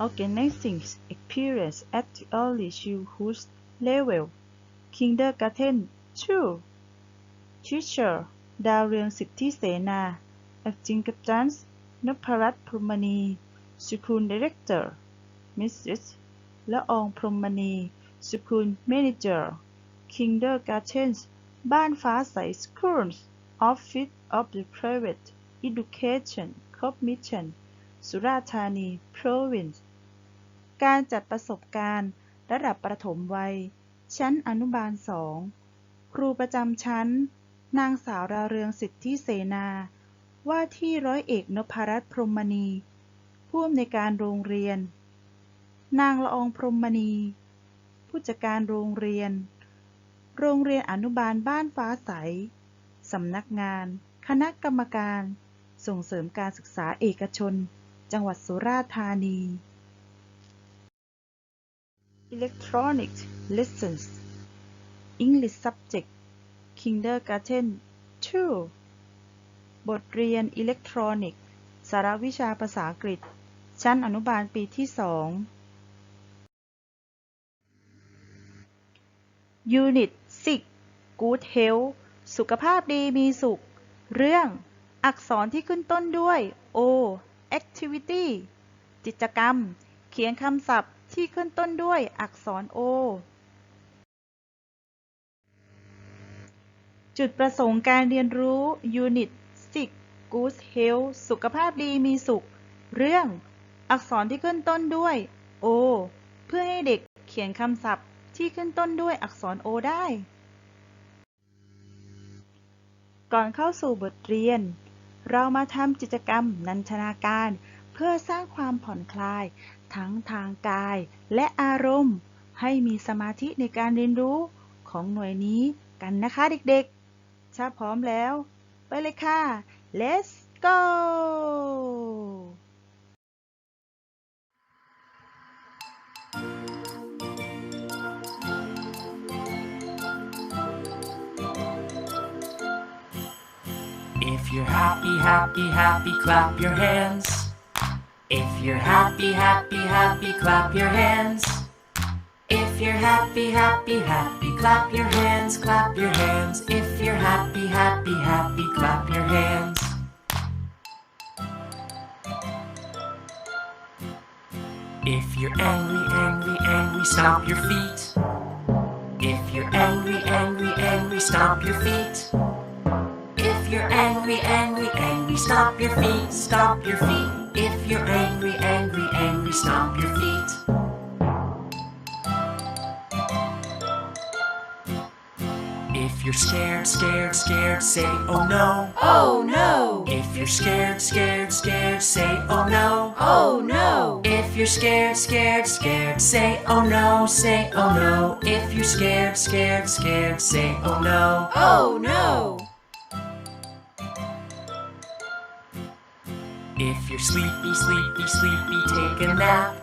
organizing experience at the early childhood level kindergarten 2 teacher ดาวเรืองสิทธิเสนา acting captains นพรัตน์พรหมณี school director Mrs. ละอองพรหมณี school manager kindergartens บ้านฟ้าใส schools office of the private education commission สุราษฎร์ธานี province การจัดประสบการณ์ ระดับประถมวัย ชั้นอนุบาลสองครูประจำชั้น นางสาวดาวเรืองสิทธิเสนา ว่าที่ร้อยเอกนพรัตน์พรหมณี ผู้อำนวยการโรงเรียน นางละอองพรหมณี ผู้จัดการโรงเรียน โรงเรียนอนุบาลบ้านฟ้าใส สำนักงาน คณะกรรมการ ส่งเสริมการศึกษาเอกชน จังหวัดสุราษฎร์ธานี Electronic lessons English subject Kindergarten 2 บทเรียนอิเล็กทรอนิกส์สารวิชาภาษาอังกฤษ ชั้นอนุบาลปีที่ 2 Unit 6 Good Health สุขภาพดีมีสุข เรื่อง อักษรที่ขึ้นต้นด้วย O Activity กิจกรรม เขียนคำศัพท์ ที่ขึ้นต้นด้วยอักษร O จุดประสงค์การเรียนรู้ Unit 6 Good Health สุขภาพดีมีสุข เรื่อง อักษรที่ขึ้นต้นด้วย O เพื่อให้เด็กเขียนคำศัพท์ที่ขึ้นต้นด้วยอักษร O ได้ ก่อนเข้าสู่บทเรียน เรามาทำกิจกรรมนันทนาการ เพื่อสร้างความผ่อนคลาย ทั้งทางกายและอารมณ์ ให้มีสมาธิในการเรียนรู้ของหน่วยนี้กันนะคะเด็กๆ ถ้าพร้อมแล้ว ไปเลยค่ะ let's go If you're happy, happy, happy, clap your hands. If you're happy, happy, happy, clap your hands. If you're happy, happy, happy, clap your hands, clap your hands. If you're happy, happy, happy, clap your hands. If you're angry, angry, angry, stomp your feet. If you're angry, angry, angry, stomp your feet. If you're angry, angry, angry, stomp your feet, stomp your feet. If you're angry, angry, angry, stomp your feet. If you're scared, scared, scared, say oh no. Oh no! If you're scared, scared, scared, say oh no. Oh no! If you're scared, scared, scared, say oh no, say oh no. If you're scared, scared, scared, say oh no. Oh no! If you're sleepy, sleepy, sleepy, take a nap.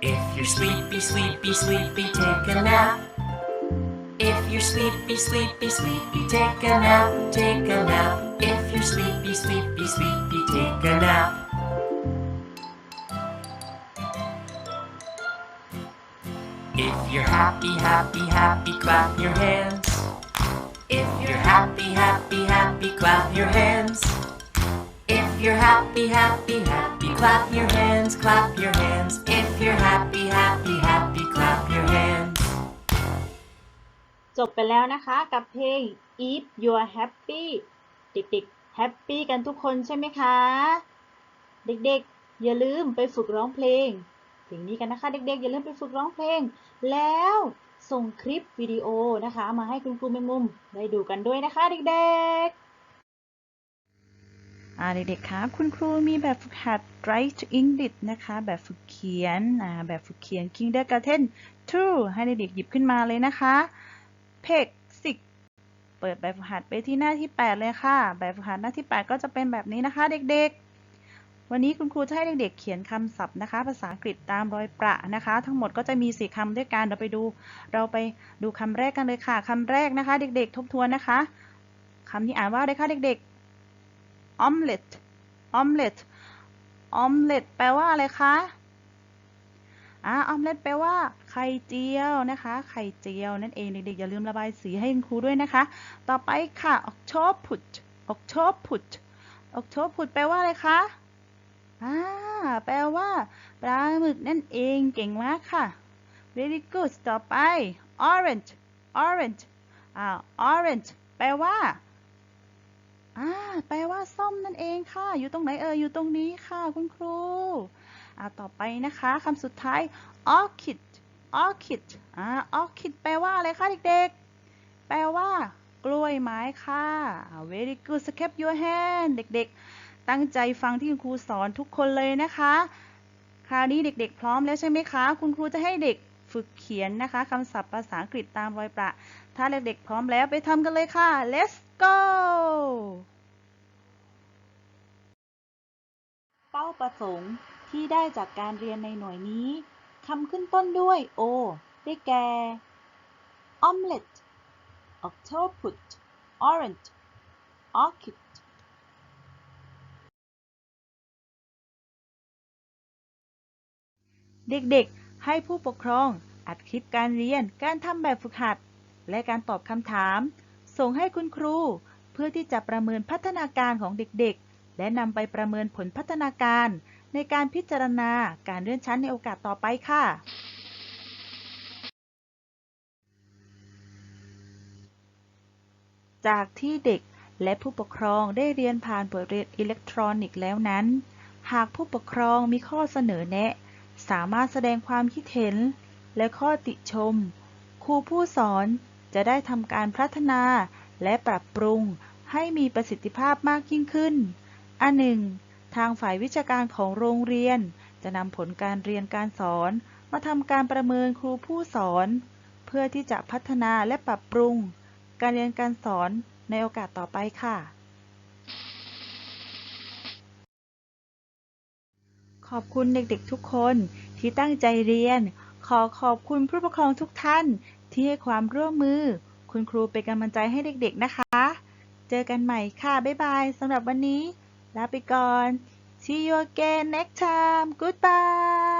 If you're sleepy, sleepy, sleepy, take a nap. If you're sleepy, sleepy, sleepy, take a nap, take a nap. If you're sleepy, sleepy, sleepy, take a nap. If you're happy, happy, happy, clap your hands. If you're happy, happy, happy, clap your hands. You're happy, happy, happy, clap your hands, clap your hands. If you're happy, happy, happy, clap your hands. จบไปแล้วนะคะกับเพลง If You're Happy เด็กๆแฮปปี้กันทุกคนใช่ไหมคะ เด็กๆ อย่าลืมไปฝึกร้องเพลงเพลงนี้กันนะคะ เด็กๆ อย่าลืมไปฝึกร้องเพลง แล้วส่งคลิปวิดีโอนะคะ มาให้คุณครูแมงมุมได้ดูกันด้วยนะคะ เด็กๆ เด็กๆคะคุณครูมีแบบฝึกหัด Write to English นะคะ แบบฝึกเขียนแบบฝึกเขียน Kindergarten 2ให้เด็กๆหยิบขึ้นมาเลยนะคะเพกสิกเปิดแบบฝึกหัดไปที่หน้าที่ 8 เลยค่ะ แบบฝึกหัดหน้าที่ 8 ก็จะเป็นแบบนี้นะคะเด็กๆ วันนี้คุณครูจะให้เด็กๆ เขียนคำศัพท์นะคะ ภาษาอังกฤษตามรอยประนะคะ ทั้งหมดก็จะมีสี่คำด้วยกันเราไปดู เราไปดูคำแรกกันเลยค่ะคำแรกนะคะ เด็กๆ ทบทวนนะคะคำนี้อ่านว่าอะไรคะเด็กๆ omelet omelet omelet แปลว่าอะไรคะอ่าออมเล็ตแปลว่าไข่เจียวนะคะ ไข่เจียวนั่นเองเด็กๆอย่าลืมระบายสีให้คุณครูด้วยนะคะ ต่อไปค่ะ octopus octopus octopus แปลว่าอะไรคะอ่าแปลว่าปลาหมึกนั่นเองเก่งมากค่ะ very good ต่อไป orange orange อ่า orange แปลว่า อ่าแปลว่าส้มนั่นเองค่ะ อยู่ตรงไหนเอ่ยอยู่ตรงนี้ค่ะคุณครูอ่าต่อไปนะคะคำสุดท้าย orchid orchid อ่า orchid แปลว่าอะไรคะเด็กๆ แปลว่ากล้วยไม้ค่ะ very good skip your hand เด็กๆ ตั้งใจฟังที่คุณครูสอนทุกคนเลยนะคะ คราวนี้เด็กๆ พร้อมแล้วใช่ไหมคะ คุณครูจะให้เด็ก ฝึกเขียนนะคะคำศัพท์ภาษาอังกฤษตามรอยประ ถ้าเด็กๆพร้อมแล้วไปทำกันเลยค่ะ let's go เป้าประสงค์ที่ได้จากการเรียนในหน่วยนี้คำขึ้นต้นด้วย O ได้แก่ omelette octopus orange orchid เด็กๆ ให้ผู้ปกครองอัดคลิปการเรียน การทำแบบฝึกหัด และการตอบคำถาม ส่งให้คุณครู เพื่อที่จะประเมินพัฒนาการของเด็กๆ และนำไปประเมินผลพัฒนาการ ในการพิจารณาการเลื่อนชั้นในโอกาสต่อไปค่ะ จากที่เด็กและผู้ปกครองได้เรียนผ่านบทเรียนอิเล็กทรอนิกส์แล้วนั้น หากผู้ปกครองมีข้อเสนอแนะ สามารถแสดงความคิดเห็น และข้อติชม ครูผู้สอนจะได้ทำการพัฒนาและปรับปรุงให้มีประสิทธิภาพมากยิ่งขึ้น อันหนึ่ง ทางฝ่ายวิชาการของโรงเรียน จะนำผลการเรียนการสอน มาทำการประเมินครูผู้สอน เพื่อที่จะพัฒนาและปรับปรุง การเรียนการสอนในโอกาสต่อไปค่ะ ขอบคุณเด็กๆทุกคนที่ตั้งใจเรียน ขอขอบคุณผู้ปกครองทุกท่านที่ให้ความร่วมมือ คุณครูเป็นกำลังใจให้เด็กๆนะคะ เจอกันใหม่ค่ะ บ๊ายบายสำหรับวันนี้ ลาไปก่อน See you again next time Goodbye